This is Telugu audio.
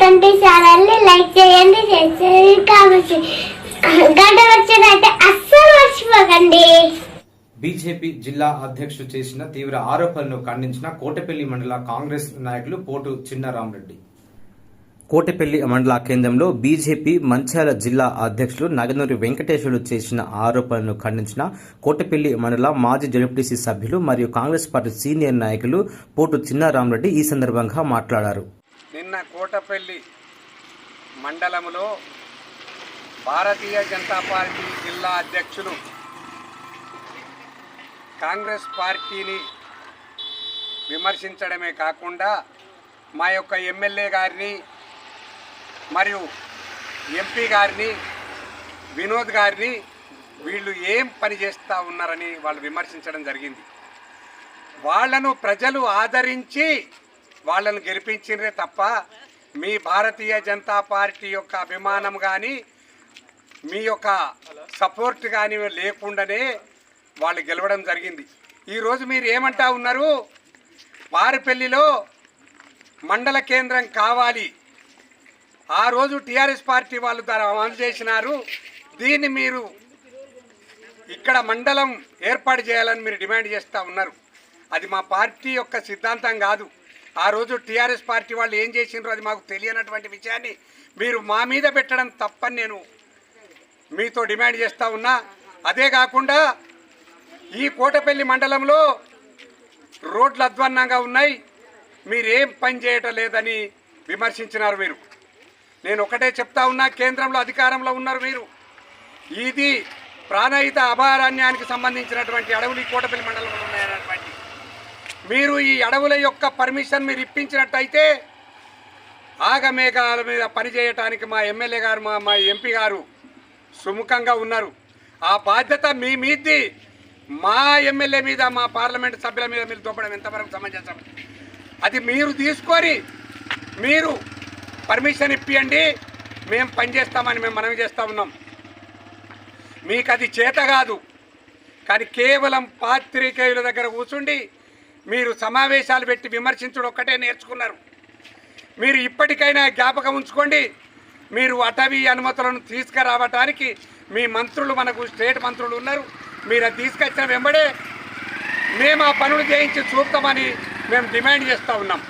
ట్వంటీ ఛానల్ని లైక్ చేయండి షేర్ చేయండి కామెంట్ చేయండి. గంట వచ్చినట్టే అస్సలు మర్చిపోకండి. బీజేపీ జిల్లా అధ్యక్షుడు చేసిన తీవ్ర ఆరోపణలను ఖండించిన కోటపల్లి మండల కాంగ్రెస్ నాయకులు పోటు చిన్నారామరెడ్డి. కోటపల్లి మండల కేంద్రంలో బీజేపీ మంచాల జిల్లా అధ్యక్షులు నగనూరి వెంకటేశ్వరులు చేసిన ఆరోపణలను ఖండించిన కోటపల్లి మండల మాజీ జడ్పీటీసీ సభ్యులు మరియు కాంగ్రెస్ పార్టీ సీనియర్ నాయకులు పోటు చిన్నారామరెడ్డి ఈ సందర్భంగా మాట్లాడారు. నిన్న కోటపల్లి మండలంలో భారతీయ జనతా పార్టీ జిల్లా అధ్యక్షులు కాంగ్రెస్ పార్టీని విమర్శించడమే కాకుండా మా యొక్క ఎమ్మెల్యే గారిని మరియు ఎంపీ గారిని వినోద్ గారిని వీళ్ళు ఏం పని చేస్తూ ఉన్నారని వాళ్ళు విమర్శించడం జరిగింది. వాళ్ళను ప్రజలు ఆదరించి వాళ్ళను గెలిపించినరే తప్ప మీ భారతీయ జనతా పార్టీ యొక్క అభిమానం కానీ మీ యొక్క సపోర్ట్ కానీ లేకుండానే వాళ్ళు గెలవడం జరిగింది. ఈరోజు మీరు ఏమంటా ఉన్నారు? వారిపల్లిలో మండల కేంద్రం కావాలి. ఆ రోజు టీఆర్ఎస్ పార్టీ వాళ్ళు దాన్ని అమలు చేసినారు. దీన్ని మీరు ఇక్కడ మండలం ఏర్పాటు చేయాలని మీరు డిమాండ్ చేస్తూ ఉన్నారు. అది మా పార్టీ యొక్క సిద్ధాంతం కాదు. ఆ రోజు టీఆర్ఎస్ పార్టీ వాళ్ళు ఏం చేసినారో అది మాకు తెలియనటువంటి విషయాన్ని మీరు మా మీద పెట్టడం తప్పని నేను మీతో డిమాండ్ చేస్తూ ఉన్నా. అదే కాకుండా ఈ కోటపల్లి మండలంలో రోడ్లు అధ్వాన్నంగా ఉన్నాయి. మీరేం పని చేయటం లేదని విమర్శించినారు మీరు. నేను ఒకటే చెప్తా ఉన్నా కేంద్రంలో అధికారంలో ఉన్నారు మీరు. ఇది ప్రాణహిత అభయారణ్యానికి సంబంధించినటువంటి అడవులు ఈ కోటపల్లి మండలంలో మీరు ఈ అడవుల యొక్క పర్మిషన్ మీరు ఇప్పించినట్టయితే ఆగమేఘాల మీద పనిచేయటానికి మా ఎమ్మెల్యే గారు మా మా ఎంపీ గారు సుముఖంగా ఉన్నారు. ఆ బాధ్యత మీ మీది. మా ఎమ్మెల్యే మీద మా పార్లమెంట్ సభ్యుల మీద మీరు దొప్పడం ఎంతవరకు సమంజసం? అది మీరు తీసుకొని మీరు పర్మిషన్ ఇప్పియండి మేము పనిచేస్తామని మేము మనవి చేస్తూ ఉన్నాం. మీకు అది చేత కాదు. కానీ కేవలం పాత్రికేయుల దగ్గర కూర్చుండి మీరు సమావేశాలు పెట్టి విమర్శించడం ఒక్కటే నేర్చుకున్నారు. మీరు ఇప్పటికైనా జ్ఞాపకం ఉంచుకోండి. మీరు అటవీ అనుమతులను తీసుకురావటానికి మీ మంత్రులు మనకు స్టేట్ మంత్రులు ఉన్నారు. మీరు అది తీసుకొచ్చిన వెంబడే మేము ఆ పనులు చేయించి చూపుతామని మేము డిమాండ్ చేస్తూ ఉన్నాం.